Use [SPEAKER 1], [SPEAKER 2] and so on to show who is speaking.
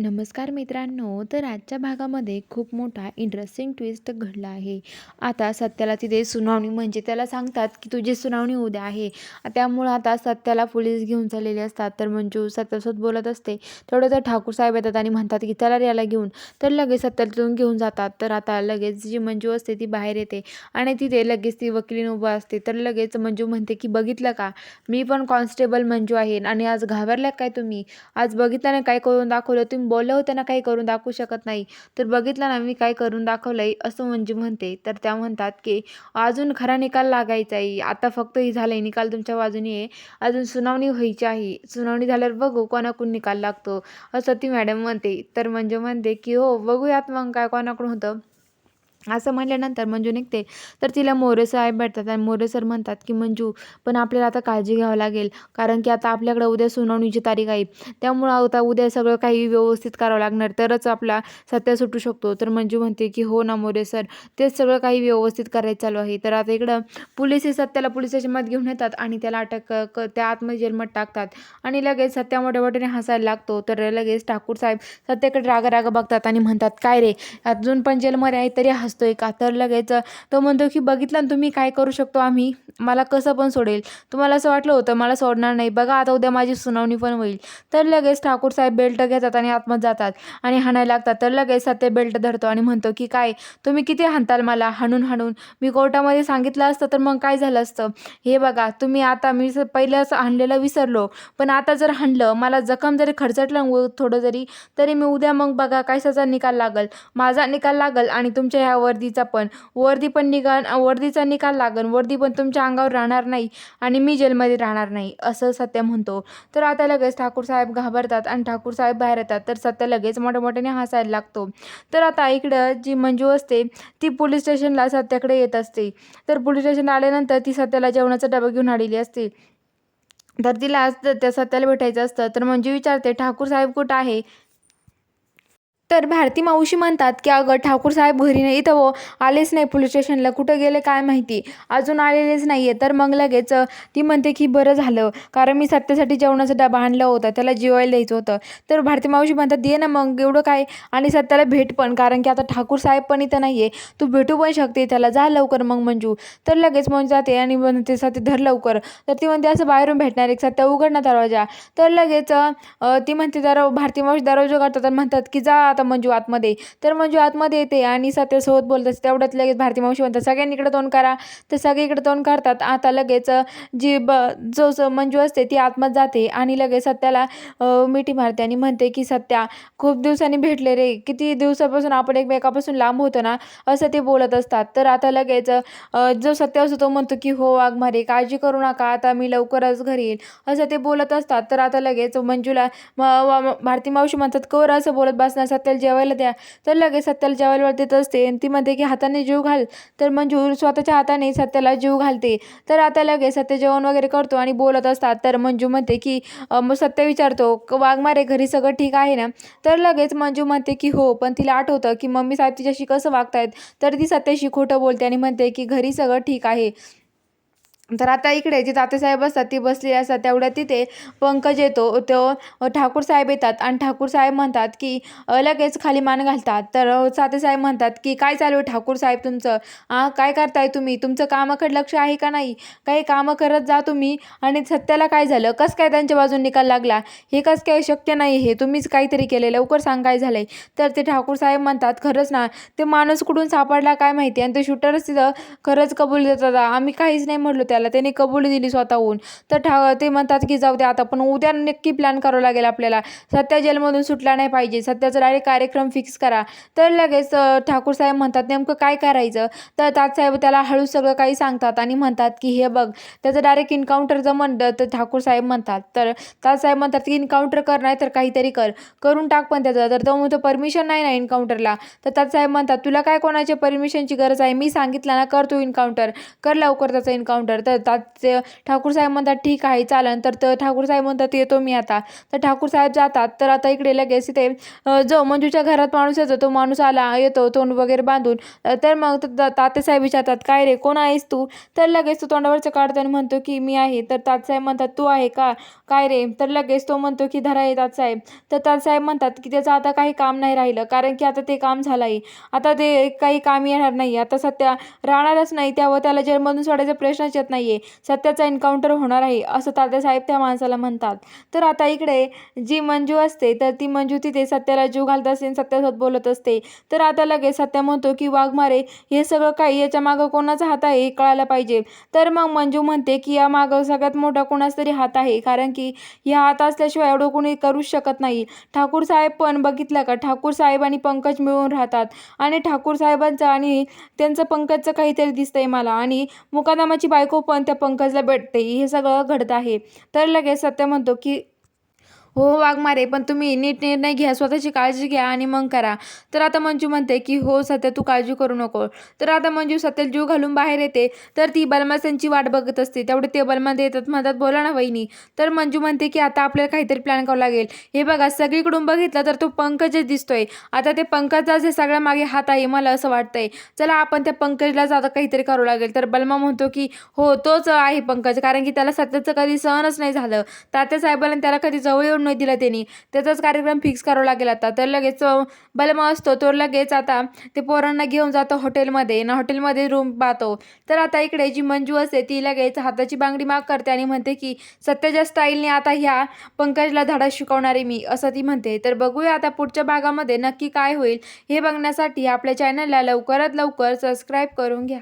[SPEAKER 1] नमस्कार मित्रांनो तर आजच्या भागामध्ये खूप मोठा इंटरेस्टिंग ट्विस्ट घडला आहे. आता सत्याला तिथे सुनावणी म्हणजे त्याला सांगतात की तुझी सुनावणी उद्या आहे. त्यामुळं आता सत्याला पोलीस घेऊन चाललेले असतात. तर मंजू सत्यासोबत बोलत असते. तेवढं तर ठाकूर साहेब येतात आणि म्हणतात की त्याला याला घेऊन. तर लगेच सत्याला तिथून घेऊन जातात. तर आता लगेच जी मंजू असते ती बाहेर येते. आणि तिथे लगेच ती वकिलीन उभं असते. तर लगेच मंजू म्हणते की बघितलं का? मी पण कॉन्स्टेबल मंजू आहे. आणि आज घाबरल्या काय तुम्ही? आज बघितल्याने काय करून दाखवलं? तुम्ही बोललं होतं ना काही करून दाखवू शकत नाही. तर बघितलं ना मी काय करून दाखवलं आहे असं म्हणजे म्हणते. तर त्या म्हणतात की अजून खरा निकाल लागायचा आहे. आता फक्त ही झालं आहे निकाल तुमच्या बाजूने आहे. अजून सुनावणी व्हायची आहे. सुनावणी झाल्यावर बघू कोणाकडून निकाल लागतो. असं ती मॅडम म्हणते. तर म्हणजे म्हणते की हो बघूयात मग काय कोणाकडून होतं. असं म्हटल्यानंतर मंजू निघते. तर तिला मोरे साहेब भेटतात आणि मोरे सर म्हणतात की मंजू पण आपल्याला आता काळजी घ्यावं लागेल. कारण की आता आपल्याकडं उद्या सुनावणीची तारीख आहे. त्यामुळं आता उद्या सगळं काही व्यवस्थित करावं लागणार. तरच आपला सत्या सुटू शकतो. तर मंजू म्हणते की हो ना मोरे सर. तेच सगळं काही व्यवस्थित करायचं चालू आहे. तर आता इकडं पोलीस हे सत्याला पोलीस मत घेऊन येतात आणि त्याला अटक क- त्या आतमध्ये जेलमत टाकतात. आणि लगेच सत्या मोठ्या मोठ्याने हसायला लागतो. तर लगेच ठाकूर साहेब सत्याकडे रागा रागा बघतात आणि म्हणतात काय रे? अजून पण जेलमध्ये आहे तरी हसतोय का तर लगेच तो म्हणतो की बघितला ना तुम्ही काय करू शकतो आम्ही? मला कसं पण सोडेल. तुम्हाला असं वाटलं होतं मला सोडणार नाही. बघा आता उद्या माझी सुनावणी पण होईल. तर लगेच ठाकूर साहेब बेल्ट घेतात आणि आतमध्ये जातात आणि हाणायला लागतात. तर लगेच सत्य बेल्ट धरतो आणि म्हणतो की काय? तुम्ही किती हाणताल मला? हाणून हाणून. मी कोर्टामध्ये सांगितलं असतं तर मग काय झालं असतं? हे बघा तुम्ही आता मी पहिलं असं हाणलेलं विसरलो. पण आता जर हाणलं मला जखम जरी खरचटलं थोडं जरी तरी मी उद्या मग बघा कशाचा निकाल लागल. माझा निकाल लागल आणि तुमच्या ह्या वर्दीचा पण. वर्दी पण निकाल वर्दीचा निकाल लागन. वर्दी पण तुमच्या अंगावर राहणार नाही आणि मी जेलमध्ये राहणार नाही असं सत्य म्हणतो. तर आता लगेच ठाकूर साहेब घाबरतात आणि ठाकूर साहेब बाहेर येतात. तर सत्य लगेच मोठ्या मोठ्याने हसायला लागतो. तर आता इकडं जी मंजू असते ती पोलीस स्टेशनला सत्याकडे येत असते. तर पोलीस स्टेशनला आल्यानंतर ती सत्याला जेवणाचा डबा घेऊन आलेली असते. तर तिला आज त्या सत्याला भेटायचं असतं. तर मंजू विचारते ठाकूर साहेब कुठं आहे? तर भारती मावशी म्हणतात की अगं ठाकूर साहेब घरी नाही इथं वो आलेच नाही पोलीस स्टेशनला कुठं गेले काय माहिती? अजून आलेलेच नाही आहे तर मग लगेच ती म्हणते की बरं झालं. कारण मी सत्यासाठी जेवणाचा डबा आणला होता. त्याला जेवायला द्यायचं होतं. तर भारती मावशी म्हणतात दे ना मग एवढं काय? आणि सत्याला भेट पण. कारण की आता ठाकूर साहेब पण इथं नाही आहे तू भेटू पण शकते त्याला. जा लवकर मग मंजू. तर लगेच मग जाते आणि म्हणते सत्य धर लवकर. तर ती म्हणते असं बाहेरून भेटणार एक सत्या उघडणार दरवाजा. तर लगेच ती म्हणते दर भारती मावशी दरवाजा काढतात तर म्हणतात की जा आता मंजू आतमध्ये. तर मंजू आतमध्ये येते आणि सत्यासोबत बोलत असते. तेवढ्यात लगेच भारती मावशी म्हणतात सगळ्यांनी इकडे तोंड करा तर सगळे इकडे तोंड करतात आता लगेच जी ब जो स- मंजू असते ती आतमध्ये जाते आणि लगेच सत्याला मिठी मारते आणि म्हणते की सत्या खूप दिवसांनी भेटले रे. किती दिवसापासून आपण एकमेकापासून लांब होतो ना? असं ते बोलत असतात. तर आता लगेच जो सत्य असतो तो म्हणतो की हो वाघमारे काळजी करू नका. आता मी लवकरच घरी येईल. असं ते बोलत असतात. तर आता लगेच मंजूला भारती मावशी म्हणतात कवर असं बोलत बसणार? सत्याला जेवायला द्या. तर लगेच सत्याला जेवायला देत असते. आणि ती म्हणते की हाताने जीव घाल. तर मंजू स्वतःच्या हाताने सत्याला जीव घालते. तर आता लगेच सत्य जेवण वगैरे करतो आणि बोलत असतात. तर मंजू म्हणते की मग सत्य विचारतो वाघमारे घरी सगळं ठीक आहे ना? तर लगेच मंजू म्हणते की हो पण तिला आठवतं की मम्मी साहेब तिच्याशी कसं वागतायत? तर ती सत्याशी खोटं बोलते आणि म्हणते की घरी सगळं ठीक आहे. तर आता इकडे जे तातेसाहेब असतात ती बसली असतात तेवढ्या तिथे पंकज येतो. तो ठाकूर साहेब येतात आणि ठाकूर साहेब म्हणतात की लगेच खाली मान घालतात. तर तातेसाहेब म्हणतात की काय चालू आहे ठाकूर साहेब तुमचं? आ काय करताय तुम्ही? तुमचं कामाकडे लक्ष आहे का नाही? काही कामं करत जा तुम्ही. आणि सत्याला काय झालं? कसं काय त्यांच्या बाजून निकाल लागला? हे कसं काय शक्य नाही हे? तुम्हीच काहीतरी केले लवकर सांग काय झालंय. तर ते ठाकूर साहेब म्हणतात खरंच ना ते माणूस कुठून सापडला काय माहिती? आणि ते शूटरच तिथं खरंच कबूल देतात. आम्ही काहीच नाही म्हटलो त्याला त्याने कबुली दिली स्वतःहून. तर ठा ते म्हणतात की जाऊ दे आता पण उद्या नक्की प्लॅन करावं लागेल आपल्याला. सत्या जेलमधून सुटला नाही पाहिजे. सत्याचा डायरेक्ट कार्यक्रम फिक्स करा. तर लगेच ठाकूर साहेब म्हणतात नेमकं काय करायचं? तर तातसाहेब त्याला हळू सगळं काही सांगतात आणि म्हणतात की हे बघ त्याचं डायरेक्ट इन्काउंटर म्हणलं तर ठाकूर साहेब म्हणतात. तर तातसाहेब म्हणतात की इन्काउंटर कर नाही तर काहीतरी कर. करून टाक पण त्याचं. तर तो म्हणतो परमिशन नाही ना इन्काउंटरला तर तातसाहेब म्हणतात तुला काय कोणाच्या परमिशनची गरज आहे? मी सांगितलं ना कर तू इन्काउंटर कर लवकर त्याचं इन्काउंटर तर ते ठाकूर साहेब म्हणतात ठीक आहे चालन तर तर ठाकूर साहेब म्हणतात येतो मी आता. तर ठाकूर साहेब जातात तर आता इकडे लगेच तिथे जो मंजूच्या घरात माणूस येतो तो माणूस आला येतो तोंड वगैरे बांधून. तर मग तातेसाहेब विचारतात काय रे कोण आहेस तू? तर लगेच तो तोंडावरचं काढतो आणि म्हणतो की मी आहे. तर तात्यासाहेब म्हणतात तू आहे का? काय रे? तर लगेच तो म्हणतो की धरा आहे तातसाहेब तर तातसाहेब म्हणतात की त्याचं आता काही काम नाही राहिलं कारण की आता ते काम झालं आहे आता ते काही काम येणार नाही. आता सध्या राहणारच नाही त्यावर त्याला जेलमधून सोडायचा प्रश्नच येत नाही. नाही आहे सत्याचा एन्काउंटर होणार आहे असं तात्यासाहेब त्या माणसाला म्हणतात. तर आता इकडे जी मंजू असते तर ती मंजू तिथे सत्याला जीव घालत असते आणि सत्यासोबत बोलत असते. तर आता लगेच सत्या म्हणतो की वाघमारे हे सगळं काही याच्या मागं कोणाचा हात आहे? हे कळायला पाहिजे. तर मग मंजू म्हणते की या मागं सगळ्यात मोठा कोणाचा तरी हात आहे. कारण की ह्या हात असल्याशिवाय एवढं कोणी करूच शकत नाही. ठाकूर साहेब पण बघितलं का? ठाकूर साहेब आणि पंकज मिळून राहतात. आणि ठाकूर साहेबांचं आणि त्यांचं पंकजचं काहीतरी दिसतंय मला. आणि मुकादामाची बायको पण त्या पंकजला भेटते हे सगळं घडत आहे. तर लगेच सत्य म्हणतो की हो वाघमारे पण तुम्ही नीट निर्णय घ्या स्वतःची काळजी घ्या आणि मग करा. तर आता मंजू म्हणते की हो सत्य तू काळजी करू नको. तर आता मंजू सत्याला जीव घालून बाहेर येते. तर ती बलमासांची वाट बघत असते. तेवढे ते बलमा येतात म्हणतात बोला ना वहिनी. तर मंजू म्हणते की आता आपल्याला काहीतरी प्लॅन करावं लागेल. हे बघा सगळीकडून बघितलं तर तो पंकजच दिसतोय. आता ते पंकजचा जे सगळ्या मागे हात आहे मला असं वाटतंय. चला आपण त्या पंकजलाच आता काहीतरी करावं लागेल. तर बलमा म्हणतो की हो तोच आहे पंकज. कारण की त्याला सत्याचं कधी सहनच नाही झालं. तात्या साहेबांना त्याला कधी जवळ येऊन नाही दिलं त्यांनी. त्याचाच कार्यक्रम फिक्स करावा लागेल आता. तर लगेच बलमा असतो तो लगेच आता ते पोरांना घेऊन जातो हॉटेलमध्ये ना हॉटेलमध्ये रूम पाहतो. तर आता इकडे जी मंजू असते ती लगेच हाताची बांगडी माग करते आणि म्हणते की सत्याच्या स्टाईलने आता ह्या पंकजला धडा शिकवणारे मी असं ती म्हणते. तर बघूया आता पुढच्या भागामध्ये नक्की काय होईल हे बघण्यासाठी आपल्या चॅनलला लवकरात लवकर सबस्क्राईब करून घ्या.